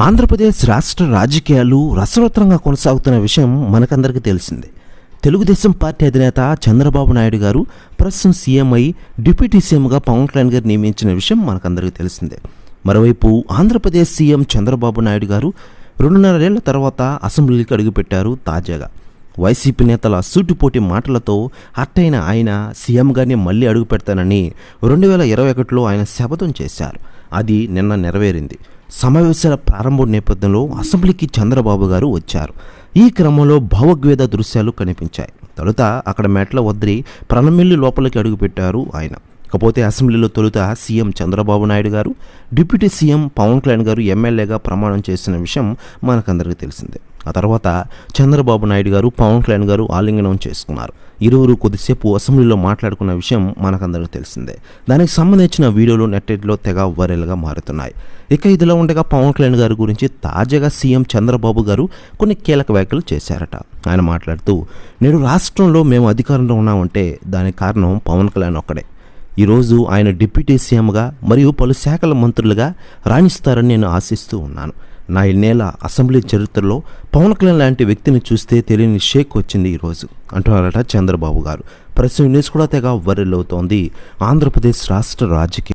ఆంధ్రప్రదేశ్ రాష్ట్ర రాజకీయాలు రసవత్తరంగా కొనసాగుతున్న విషయం మనకందరికీ తెలిసిందే. తెలుగుదేశం పార్టీ అధినేత చంద్రబాబు నాయుడు గారు ప్రస్తుతం సీఎం అయి డిప్యూటీ సీఎంగా పవన్ కళ్యాణ్ గారు నియమించిన విషయం మనకందరికీ తెలిసిందే. మరోవైపు ఆంధ్రప్రదేశ్ సీఎం చంద్రబాబు నాయుడు గారు రెండున్నరేళ్ళ తర్వాత అసెంబ్లీకి అడుగుపెట్టారు తాజాగా. వైసీపీ నేతల సూటిపోటి మాటలతో అట్టైన ఆయన సీఎం గారిని మళ్ళీ అడుగు పెడతానని రెండు వేల ఇరవై ఒకటిలో ఆయన శపథం చేశారు. అది నిన్న నెరవేరింది. సమావేశాల ప్రారంభం నేపథ్యంలో అసెంబ్లీకి చంద్రబాబు గారు వచ్చారు. ఈ క్రమంలో భావోద్వేద దృశ్యాలు కనిపించాయి. తొలుత అక్కడ మెట్ల వద్రి ప్రణమిల్లి లోపలికి అడుగుపెట్టారు ఆయన. ఇకపోతే అసెంబ్లీలో తొలుత సీఎం చంద్రబాబు నాయుడు గారు డిప్యూటీ సీఎం పవన్ కళ్యాణ్ గారు ఎమ్మెల్యేగా ప్రమాణం చేసిన విషయం మనకందరికీ తెలిసిందే. ఆ తర్వాత చంద్రబాబు నాయుడు గారు పవన్ కళ్యాణ్ గారు ఆలింగనం చేసుకున్నారు. ఇరువురు కొద్దిసేపు అసెంబ్లీలో మాట్లాడుకున్న విషయం మనకందరికీ తెలిసిందే. దానికి సంబంధించిన వీడియోలు నెట్టెట్లో తెగ వైరల్గా మారుతున్నాయి. ఇక ఇదిలో ఉండగా పవన్ కళ్యాణ్ గారి గురించి తాజాగా సీఎం చంద్రబాబు గారు కొన్ని కీలక వ్యాఖ్యలు చేశారట. ఆయన మాట్లాడుతూ నేడు రాష్ట్రంలో మేము అధికారంలో ఉన్నామంటే దానికి కారణం పవన్ కళ్యాణ్ ఒక్కడే. ఈరోజు ఆయన డిప్యూటీ సీఎంగా మరియు పలు శాఖల మంత్రులుగా రాణిస్తారని నేను ఆశిస్తూ ఉన్నాను. నా ఇన్నేళ్ళ అసెంబ్లీ చరిత్రలో పవన్ కళ్యాణ్ లాంటి వ్యక్తిని చూస్తే తెలియని షేక్ వచ్చింది ఈరోజు అంటున్నారట చంద్రబాబు గారు. ప్రస్తుతం న్యూస్ కూడా తెగ వైరల్ అవుతోంది. ఆంధ్రప్రదేశ్ రాష్ట్ర రాజకీయ